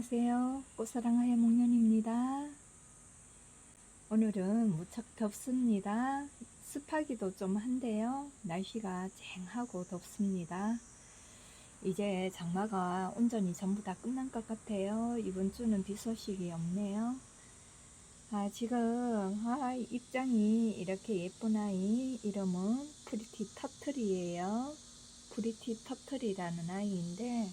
안녕하세요. 꽃사랑하의 목련입니다. 오늘은 무척 덥습니다. 습하기도 좀 한데요. 날씨가 쨍하고 덥습니다. 이제 장마가 온전히 전부 다 끝난 것 같아요. 이번 주는 비 소식이 없네요. 아, 지금 아, 입장이 이렇게 예쁜 아이 이름은 프리티 터틀이에요. 프리티 터틀이라는 아이인데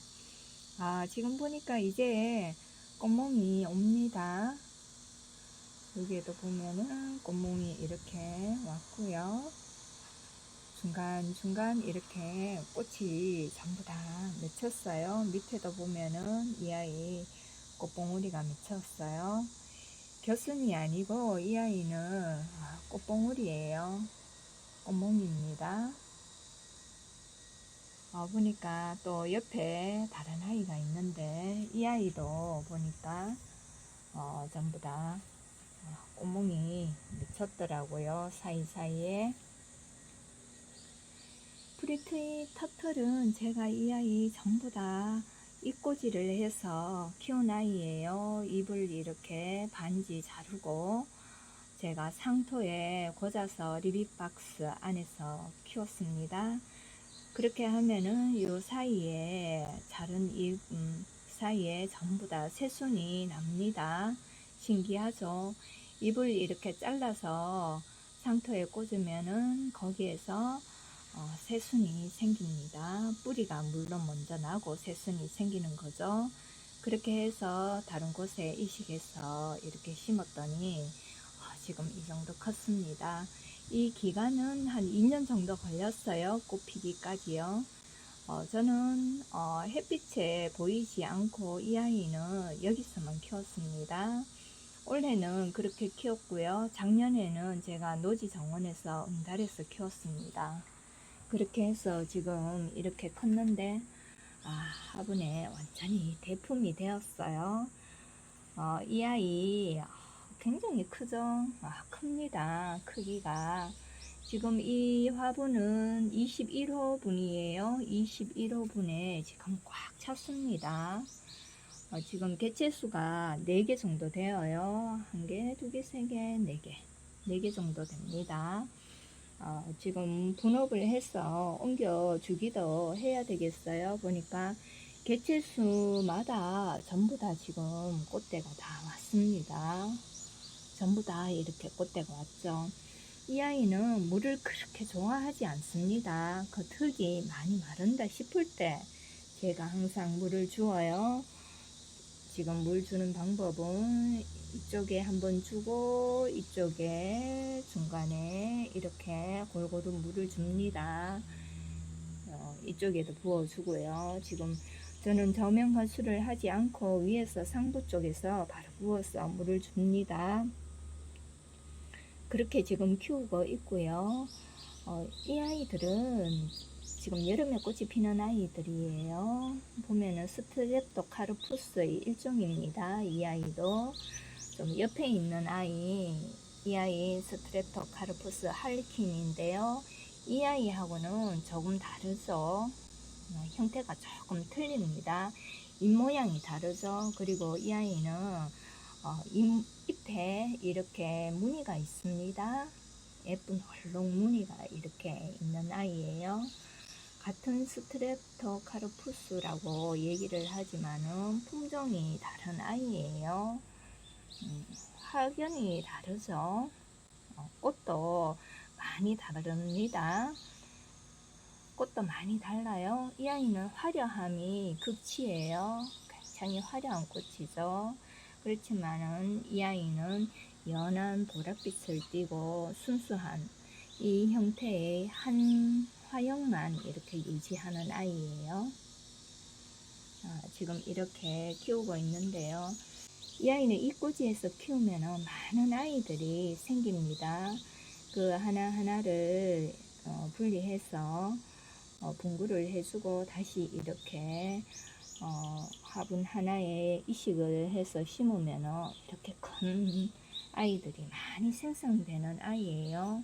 아, 지금 보니까 이제 꽃몽이 옵니다. 여기에도 보면은 꽃몽이 이렇게 왔고요. 중간중간 이렇게 꽃이 전부 다 맺혔어요. 밑에도 보면은 이 아이 꽃봉우리가 맺혔어요. 겨순이 아니고 이 아이는 아, 꽃봉우리예요. 꽃몽입니다. 어, 보니까 또 옆에 다른 아이가 있는데 이 아이도 보니까 어, 전부 다 어, 꽃몽이 미쳤더라고요. 사이사이에. 프리트이 터틀은 제가 이 아이 전부 다 입꼬지를 해서 키운 아이예요. 입을 이렇게 반지 자르고 제가 상토에 꽂아서 리빅박스 안에서 키웠습니다 그렇게 하면은 요 사이에 자른 잎 음, 사이에 전부 다 새순이 납니다. 신기하죠? 잎을 이렇게 잘라서 상토에 꽂으면은 거기에서 어, 새순이 생깁니다. 뿌리가 물론 먼저 나고 새순이 생기는 거죠. 그렇게 해서 다른 곳에 이식해서 이렇게 심었더니 어, 지금 이 정도 컸습니다. 이 기간은 한 2년 정도 걸렸어요. 꽃 피기까지요. 어, 저는 어, 햇빛에 보이지 않고 이 아이는 여기서만 키웠습니다. 올해는 그렇게 키웠고요. 작년에는 제가 노지 정원에서 응달에서 키웠습니다. 그렇게 해서 지금 이렇게 컸는데 아, 화분에 완전히 대품이 되었어요. 어, 이 아이 굉장히 크죠? 아, 큽니다. 크기가. 지금 이 화분은 21호 분이에요. 21호 분에 지금 꽉 찼습니다. 어, 지금 개체수가 4개 정도 되어요. 1개, 2개, 3개, 4개. 4개 정도 됩니다. 어, 지금 분업을 해서 옮겨주기도 해야 되겠어요. 보니까 개체수마다 전부 다 지금 꽃대가 다 왔습니다. 전부 다 이렇게 꽃대가 왔죠. 이 아이는 물을 그렇게 좋아하지 않습니다. 그 흙이 많이 마른다 싶을 때 제가 항상 물을 주어요. 지금 물 주는 방법은 이쪽에 한번 주고 이쪽에 중간에 이렇게 골고루 물을 줍니다. 어, 이쪽에도 부어주고요. 지금 저는 저명 가수를 하지 않고 위에서 상부 쪽에서 바로 부어서 물을 줍니다. 그렇게 지금 키우고 있고요. 어, 이 아이들은 지금 여름에 꽃이 피는 아이들이에요. 보면은 스트랩토카르푸스의 일종입니다. 이 아이도 좀 옆에 있는 아이, 이 아이 스트랩토카르푸스 할리킨인데요. 이 아이하고는 조금 다르죠. 어, 형태가 조금 틀립니다. 잎 모양이 다르죠. 그리고 이 아이는 어, 잎, 잎에 이렇게 무늬가 있습니다. 예쁜 헐롱 무늬가 이렇게 있는 아이예요. 같은 스트랩터 카르푸스라고 얘기를 하지만은 품종이 다른 아이예요. 음, 학연이 다르죠. 어, 꽃도 많이 다릅니다. 꽃도 많이 달라요. 이 아이는 화려함이 극치예요. 굉장히 화려한 꽃이죠. 그렇지만은 이 아이는 연한 보랏빛을 띠고 순수한 이 형태의 한 화형만 이렇게 유지하는 아이예요. 아, 지금 이렇게 키우고 있는데요. 이 아이는 이꼬지에서 키우면 많은 아이들이 생깁니다. 그 하나하나를 어, 분리해서 어, 분구를 해주고 다시 이렇게 어, 화분 하나에 이식을 해서 심으면 이렇게 큰 아이들이 많이 생성되는 아이예요.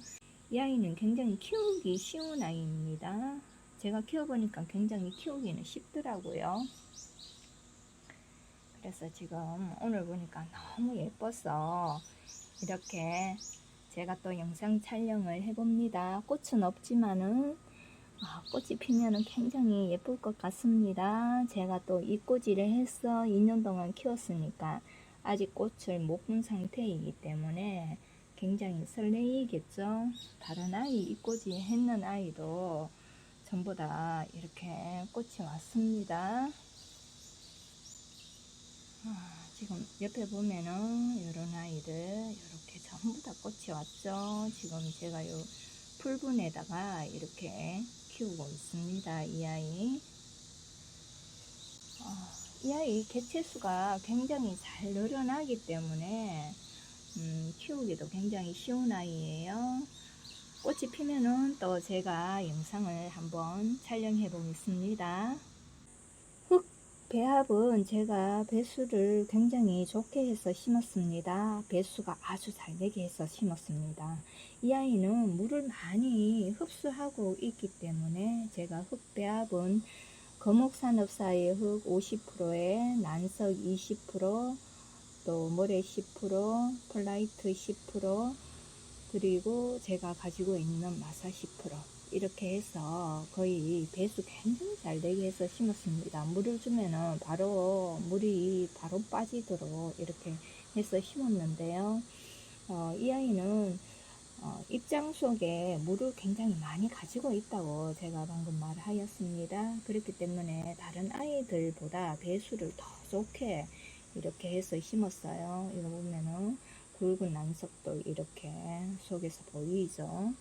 이 아이는 굉장히 키우기 쉬운 아이입니다. 제가 키워보니까 굉장히 키우기는 쉽더라고요. 그래서 지금 오늘 보니까 너무 예뻐서 이렇게 제가 또 영상 촬영을 해봅니다. 꽃은 없지만은 아, 꽃이 피면 은 굉장히 예쁠 것 같습니다. 제가 또이 꽃이를 해서 2년 동안 키웠으니까 아직 꽃을 못 본 상태이기 때문에 굉장히 설레이겠죠. 다른 아이 이 꽃이 했는 아이도 전부 다 이렇게 꽃이 왔습니다. 아, 지금 옆에 보면은 이런 아이들 이렇게 전부 다 꽃이 왔죠. 지금 제가 요 풀분에다가 이렇게 키우고 있습니다. 이 아이. 아, 이 아이 개체수가 굉장히 잘 늘어나기 때문에 음, 키우기도 굉장히 쉬운 아이예요. 꽃이 피면은 또 제가 영상을 한번 촬영해 보겠습니다. 흙 배합은 제가 배수를 굉장히 좋게 해서 심었습니다. 배수가 아주 잘 되게 해서 심었습니다. 이 아이는 물을 많이 흡수하고 있기 때문에 제가 흙 배합은 거목산업사의 흙 50%에 난석 20%, 또 모래 10%, 폴라이트 10%, 그리고 제가 가지고 있는 마사 10% 이렇게 해서 거의 배수 굉장히 잘 되게 해서 심었습니다. 물을 주면은 바로 물이 바로 빠지도록 이렇게 해서 심었는데요. 어, 이 아이는 어, 입장 속에 물을 굉장히 많이 가지고 있다고 제가 방금 말하였습니다. 그렇기 때문에 다른 아이들보다 배수를 더 좋게 이렇게 해서 심었어요. 이거 보면은 굵은 난석도 이렇게 속에서 보이죠.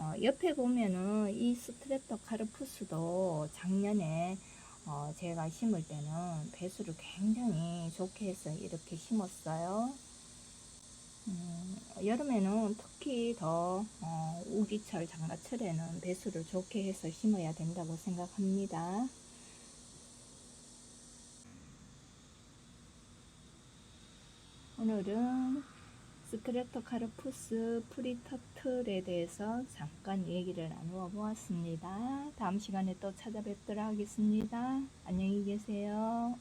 어, 옆에 보면은 이 스트랩터 카르푸스도 작년에 어, 제가 심을 때는 배수를 굉장히 좋게 해서 이렇게 심었어요. 음, 여름에는 특히 더 어, 우기철, 장마철에는 배수를 좋게 해서 심어야 된다고 생각합니다. 오늘은 스트레토카르푸스 프리터틀에 대해서 잠깐 얘기를 나누어 보았습니다. 다음 시간에 또 찾아뵙도록 하겠습니다. 안녕히 계세요.